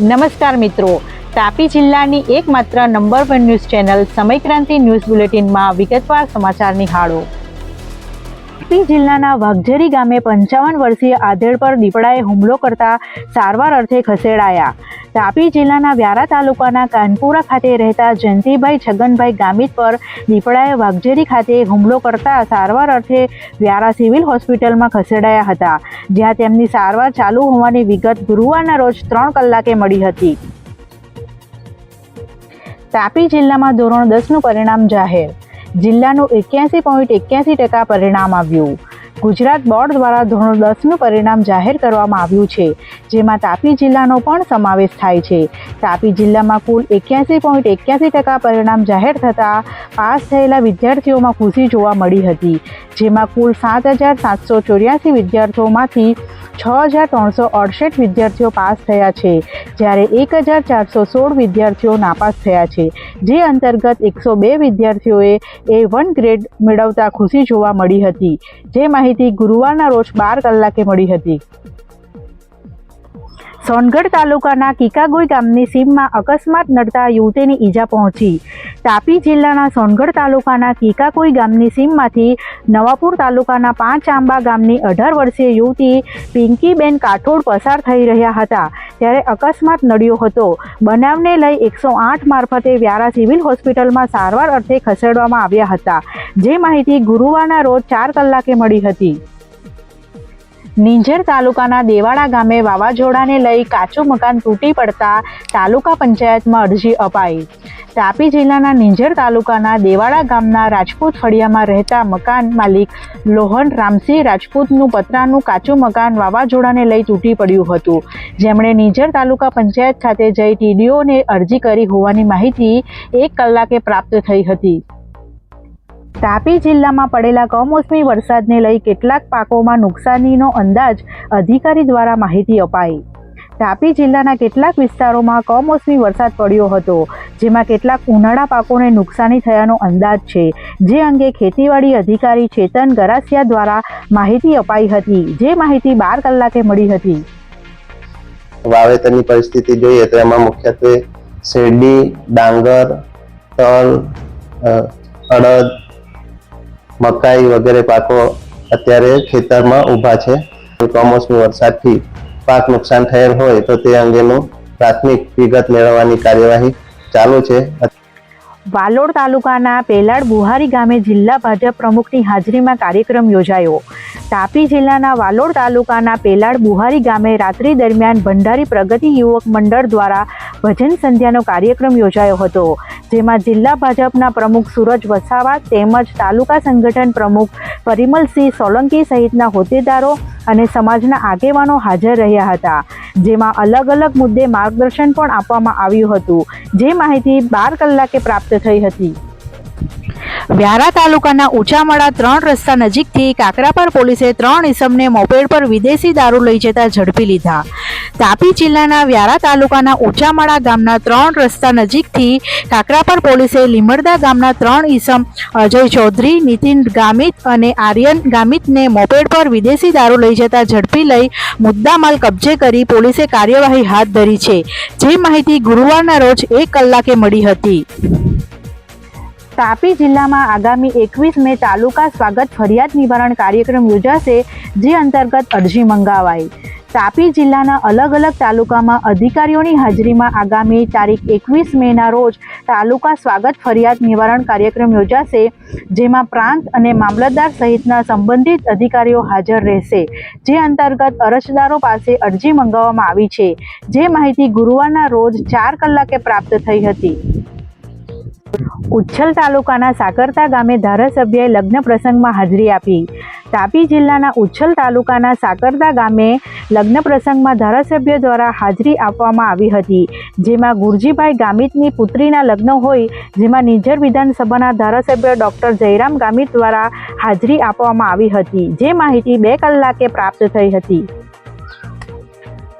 નમસ્કાર મિત્રો. તાપી જિલ્લાની એકમાત્ર number one news channel Samaykranti news બુલેટિનમાં વિગતવાર સમાચાર નિહાળો. તાપી જિલ્લાના વાઘજરી ગામે પંચાવન વર્ષીય આધેડ પર દીપડાએ હુમલો કરતા સારવાર અર્થે ખસેડાયા. તાપી જિલ્લાના વ્યારા તાલુકાના કાનપુરા ખાતે રહેતા જયંતિભાઈ છગનભાઈ ગામિત પર દીપડાએ વાઘજેરી ખાતે હુમલો કરતા સારવાર અર્થે વ્યારા સિવિલ હોસ્પિટલમાં ખસેડાયા હતા, જ્યાં તેમની સારવાર ચાલુ હોવાની વિગત ગુરુવારના રોજ ત્રણ કલાકે મળી હતી. તાપી જિલ્લામાં ધોરણ દસનું પરિણામ જાહેર, જિલ્લાનું એક્યાસી પોઈન્ટ એક્યાસી ટકા પરિણામ આવ્યું ગુજરાત બોર્ડ દ્વારા ધોરણ દસનું પરિણામ જાહેર કરવામાં આવ્યું છે, જેમાં તાપી જિલ્લાનો પણ સમાવેશ થાય છે. તાપી જિલ્લામાં કુલ એક્યાસી પોઈન્ટ એક્યાસી ટકા પરિણામ જાહેર થતાં પાસ થયેલા વિદ્યાર્થીઓમાં ખુશી જોવા મળી હતી, જેમાં કુલ સાત હજાર સાતસો ચોર્યાસી વિદ્યાર્થીઓમાંથી છ હજાર ત્રણસો અડસઠ વિદ્યાર્થીઓ પાસ થયા છે, જ્યારે એક હજાર ચારસો સોળ વિદ્યાર્થીઓ નાપાસ થયા છે, જે અંતર્ગત એકસો બે વિદ્યાર્થીઓએ એ વન ગ્રેડ મેળવતા ખુશી જોવા મળી હતી. જે માહિતી ગુરુવારના રોજ બાર કલાકે મળી હતી. સોનગઢ તાલુકાના કિકાગોઈ ગામની સીમમાં અકસ્માત નડતા યુવતીની ઈજા પહોંચી. તાપી જિલ્લાના સોનગઢ તાલુકાના કિકાકોઈ ગામની સીમમાંથી નવાપુર તાલુકાના પાંચ આંબા ગામની અઢાર વર્ષીય યુવતી પિંકીબેન કાઠોડ પસાર થઈ રહ્યા હતા. ત્યારે અકસ્માત નડ્યો હતો. બનાવને લઈ એકસો આઠ મારફતે વ્યારા સિવિલ હોસ્પિટલમાં સારવાર અર્થે ખસેડવામાં આવ્યા હતા. જે માહિતી ગુરુવારના રોજ ચાર કલાકે મળી હતી. નિંજર તાલુકાના દેવાડા ગામે વાવાઝોડાને લઈ કાચું મકાન તૂટી પડતા તાલુકા પંચાયતમાં અરજી અપાઈ. તાપી જિલ્લાના નિંજર તાલુકાના દેવાડા ગામના રાજપૂત ફળિયામાં રહેતા મકાન માલિક લોહન રામસિંહ રાજપૂતનું પતરાનું કાચું મકાન વાવાઝોડાને લઈ તૂટી પડ્યું હતું. જેમણે નિંજર તાલુકા પંચાયત ખાતે જઈ ટીડીઓને અરજી કરી હોવાની માહિતી એક કલાકે પ્રાપ્ત થઈ હતી. તાપી જિલ્લામાં પડેલા કમોસમી વરસાદને લઈ કેટલાક પાકોમાં નુકસાનીનો અંદાજ અધિકારી દ્વારા માહિતી અપાઈ. તાપી જિલ્લાના કેટલાક વિસ્તારોમાં કમોસમી વરસાદ પડ્યો હતો, જેમાં કેટલાક ઉનાળા પાકોને નુકસાની થયાનો અંદાજ છે, જે અંગે ખેતીવાડી અધિકારી ચેતન ગરાસિયા દ્વારા માહિતી અપાઈ હતી, જે માહિતી બાર કલાકે મળી હતી. વાવેતરની પરિસ્થિતિ જોઈએ તો એમાં મુખ્યત્વે શેરડી, ડાંગર, તલ અડદ મકાઈ વગેરે પાકો અત્યારે ખેતરમાં ઊભા છે. કમોસમી વરસાદથી પાક નુકસાન થયેલ હોય તો તે અંગેનું પ્રાથમિક વિગત મેળવવાની કાર્યવાહી ચાલુ છે. વાલોડ તાલુકાના પેલાડ બુહારી ગામે જિલ્લા ભાજપ પ્રમુખની હાજરીમાં કાર્યક્રમ યોજાયો. તાપી જિલ્લાના વાલોડ તાલુકાના પેલાડ બુહારી ગામે રાત્રિ દરમિયાન ભંડારી પ્રગતિ યુવક મંડળ દ્વારા ભજન સંધ્યાનો કાર્યક્રમ યોજાયો હતો, જેમાં જિલ્લા ભાજપના પ્રમુખ સુરજ વસાવા તેમજ તાલુકા સંગઠન પ્રમુખ પરિમલસિંહ સોલંકી સહિતના હોદ્દેદારો અને સમાજના આગેવાનો હાજર રહ્યા હતા, જેમાં અલગ અલગ મુદ્દે માર્ગદર્શન પણ આપવામાં આવ્યું હતું, જે માહિતી બાર કલાકે પ્રાપ્ત થઈ હતી. વ્યારા તાલુકાના ઉંચામળા ત્રણ રસ્તા નજીકથી કાકરાપર પોલીસે ત્રણ ઇસમને મોપેડ પર વિદેશી દારૂ લઈ જતા ઝડપી લીધા તાપી જિલ્લાના વ્યારા તાલુકાના ઊંચામાળા ગામના ત્રણ રસ્તા નજીકથી કાકરાપર પોલીસે લીમડદા ગામના ત્રણ ઈસમ અજય ચૌધરી, નીતિન ગામિત અને આર્યન ગામિતને મોપેડ પર વિદેશી દારૂ લઈ જતા ઝડપી લઈ મુદ્દામાલ કબજે કરી પોલીસે કાર્યવાહી હાથ ધરી છે. જે માહિતી ગુરુવારના રોજ એક કલાકે મળી હતી. તાપી જિલ્લામાં આગામી એકવીસ મે તાલુકા સ્વાગત ફરિયાદ નિવારણ કાર્યક્રમ યોજાશે, જે અંતર્ગત અરજી મંગાવાઈ. તાપી જિલ્લાના અલગ અલગ તાલુકામાં અધિકારીઓની હાજરીમાં આગામી તારીખ એકવીસ મેના રોજ તાલુકા સ્વાગત ફરિયાદ નિવારણ કાર્યક્રમ યોજાશે, જેમાં પ્રાંત અને મામલતદાર સહિતના સંબંધિત અધિકારીઓ હાજર રહેશે. જે અંતર્ગત અરજદારો પાસે અરજી મંગાવવામાં આવી છે. જે માહિતી ગુરુવારના રોજ ચાર કલાકે પ્રાપ્ત થઈ હતી. ઉચ્છલ તાલુકાના સાકરતા ગામે ધારાસભ્યએ લગ્ન પ્રસંગમાં હાજરી આપી. તાપી જિલ્લાના ઉચ્છલ તાલુકાના સાકરતા ગામે લગ્ન પ્રસંગમાં ધારાસભ્ય દ્વારા હાજરી આપવામાં આવી હતી, જેમાં ગુરજીભાઈ ગામિતની પુત્રીના લગ્ન હોય, જેમાં નિઝર વિધાનસભાના ધારાસભ્ય ડૉક્ટર જયરામ ગામિત દ્વારા હાજરી આપવામાં આવી હતી, જે માહિતી બે કલાકે પ્રાપ્ત થઈ હતી.